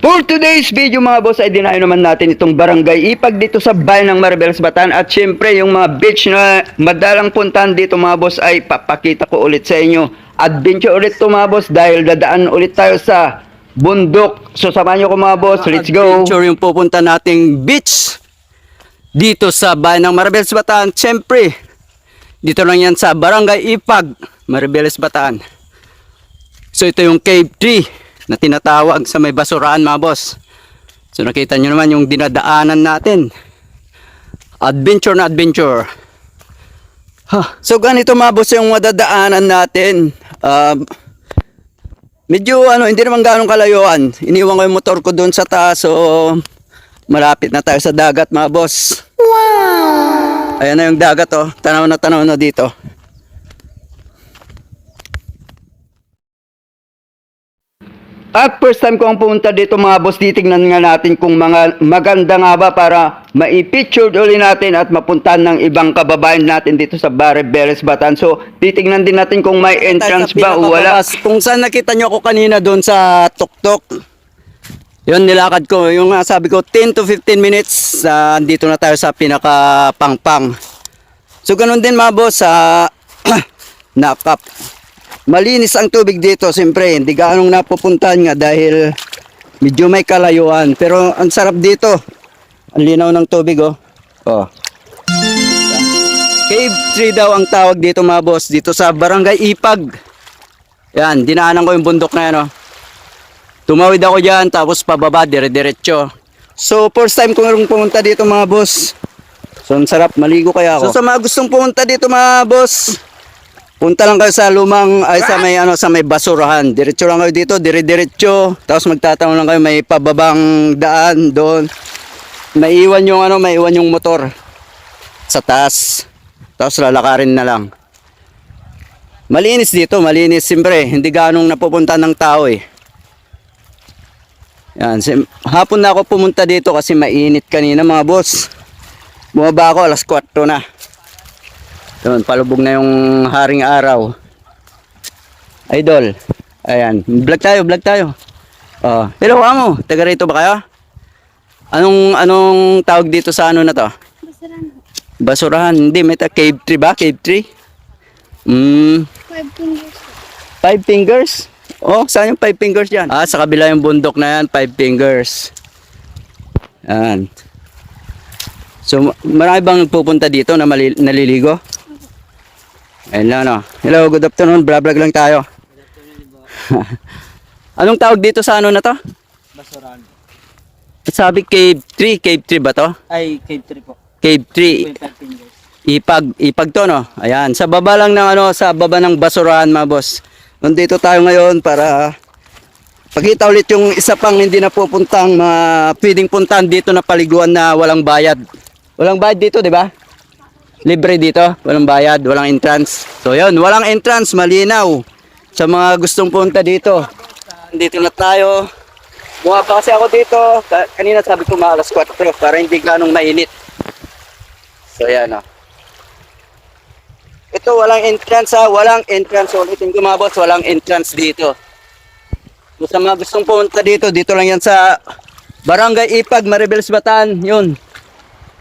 For today's video mga boss ay dinayo naman natin itong barangay ipag dito sa bayan ng Maribeles Batan at syempre yung mga beach na madalang puntahan dito mga boss ay papakita ko ulit sa inyo. Adventure ulit to mga boss dahil dadaan ulit tayo sa bundok. So samahan nyo ko mga boss, let's go. Adventure yung pupunta nating beach dito sa bayan ng Maribeles Bataan. Siyempre, dito lang yan sa Barangay Ipag, Maribeles Bataan. So ito yung cave tree na tinatawag sa may basuraan mga boss. So nakita nyo naman yung dinadaanan natin. Adventure na adventure. Ha. So ganito mga boss yung madadaanan natin. Um, Medyo ano, hindi naman ganong kalayuan. Iniwan ko yung motor ko doon sa taas. So, malapit na tayo sa dagat mga boss. Wow! Ayan na yung dagat oh. Tanaw na tanaw na dito. At first time ko ang pumunta dito mga boss, titignan nga natin kung mga maganda nga ba para maipicture uli natin at mapuntahan ng ibang kababayan natin dito sa Maribeles Batan. So, titignan din natin kung may entrance ba o wala. Kung saan nakita nyo ako kanina doon sa tuktok. Yun, nilakad ko. Yung sabi ko, 10 to 15 minutes, ah, dito na tayo sa pinaka-pangpang. So, ganun din mga boss, sa nakap. Malinis ang tubig dito, siyempre. Hindi gaanong napupuntahan nga dahil medyo may kalayuan. Pero ang sarap dito. Ang linaw ng tubig, oh. Oh. Cave tree daw ang tawag dito mga boss. Dito sa Barangay Ipag. Yan, dinaanan ko yung bundok na yan, oh. Tumawid ako dyan, tapos pababa, dire-diretso. So, first time ko nga pumunta dito mga boss. So, ang sarap, maligo kaya ako. So, sa mga gustong pumunta dito mga boss, punta lang kayo sa lumang, ay sa may, ano, sa may basurahan. Diretso lang kayo dito, dire-diretso. Tapos magtatanong lang kayo, may pababang daan doon. Maiwan yung, ano, maiwan yung motor sa taas. Tapos lalakarin na lang. Malinis dito, malinis siyempre. Hindi ganong napupunta ng tao eh. Yan, sim- hapon na ako pumunta dito kasi mainit kanina mga boss. Bumaba ako alas 4 na. Doon, palubog na yung haring araw. Idol. Ayan, vlog tayo, vlog tayo. Oh, hello amo, taga rito ba kayo? Anong anong tawag dito sa ano na to? Basurahan. Hindi, may ta- cave tree ba? Cave tree? Mm, Five fingers. Five fingers? Oh, saan yung five fingers yan? Ah, sa kabila yung bundok na yan, five fingers. Yan. So, ma- marami bang nagpupunta dito na mali- naliligo? Ayun lang, no. Hello, good afternoon. Vlog lang tayo. Anong tawag dito sa ano na to? Basuran. Sabi cave tree. Cave tree ba to? Ay, cave tree po. Cave tree. 25 fingers. Ipag, ipag to no. Ayan, sa baba lang ng ano, sa baba ng basurahan mga boss. Nandito tayo ngayon para pakita ulit yung isa pang hindi na pupuntang mga pwedeng puntahan dito na paliguan na walang bayad. Walang bayad dito, di ba? Libre dito, walang bayad, walang entrance. So yun, walang entrance, malinaw. Sa mga gustong punta dito. Dito na tayo. Bumaba kasi ako dito. Ka- Kanina sabi ko mga alas 4 para hindi ganong mainit. So yan oh. Ito walang entrance ha, walang entrance. Ulitin ko mga boss, walang entrance dito. So, sa mga gustong pumunta dito, dito lang yan sa Barangay Ipag, Maribeles Bataan, yun.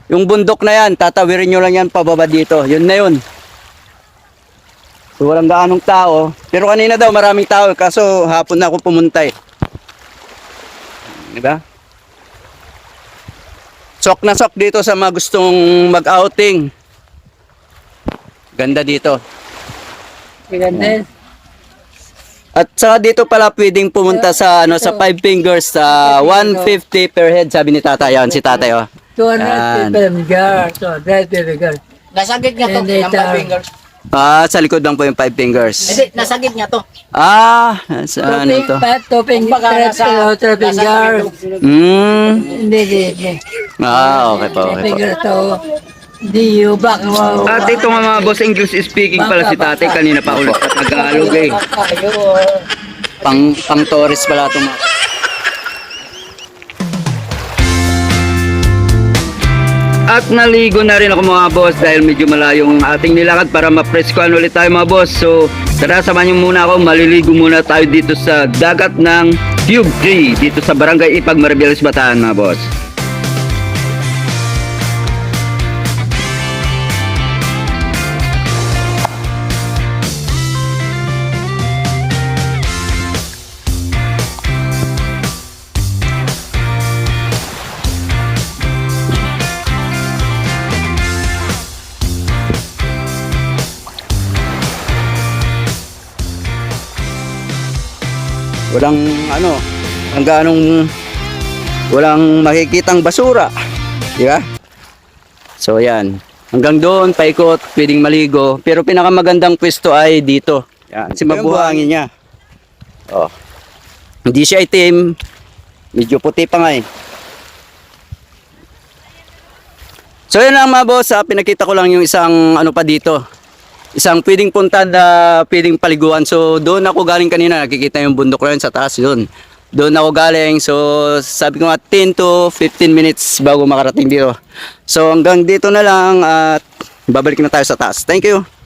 Yung bundok na yan, tatawirin nyo lang yan pababa dito. Yun na yun. So walang gaanong tao. Pero kanina daw maraming tao, kaso hapon na ako pumunta eh. Diba? Sok na sok dito sa mga gustong mag-outing. Ganda dito. Maganda. At saka dito pala pwedeng pumunta sa ano sa Five Fingers sa 150 per head sabi ni Tatay yan si Tatay oh. 200 fingers. 200 fingers. Nasagid nga to, Hindi, yung ta- five fingers. Ah, sa likod lang po yung Five Fingers. Hindi, nasagid nga to. Ah, sa ano to? Two fingers. Kumbaga, nasa- Two nasa fingers. Hmm. Hindi, hindi, hindi. Ah, okay po, okay po. Fingers to. Di you back. Wow. At ito nga mga boss, English speaking pala si tatay kanina pa ulit at nag-aalog eh. Pang pang tourist pala itong mga. At naligo na rin ako mga boss dahil medyo malayo ang ating nilakad para ma-preskuhan ulit tayo mga boss. So tara samahan niyo muna ako, maliligo muna tayo dito sa dagat ng Tube 3 dito sa Barangay Ipag, Maribeles, Bataan mga boss. Walang ano, ang ganong walang makikitang basura. Di ba? So yan. Hanggang doon, paikot, pwedeng maligo. Pero pinakamagandang pwesto ay dito. Yan. Kasi mabuhangin niya. Oh. Hindi siya itim. Medyo puti pa nga eh. So yun lang mga boss, ah, pinakita ko lang yung isang ano pa dito. Isang pwedeng punta na pwedeng paliguan. So doon ako galing kanina, nakikita yung bundok na yun sa taas yun. Doon ako galing. So sabi ko nga 10 to 15 minutes bago makarating dito. So hanggang dito na lang at babalik na tayo sa taas. Thank you.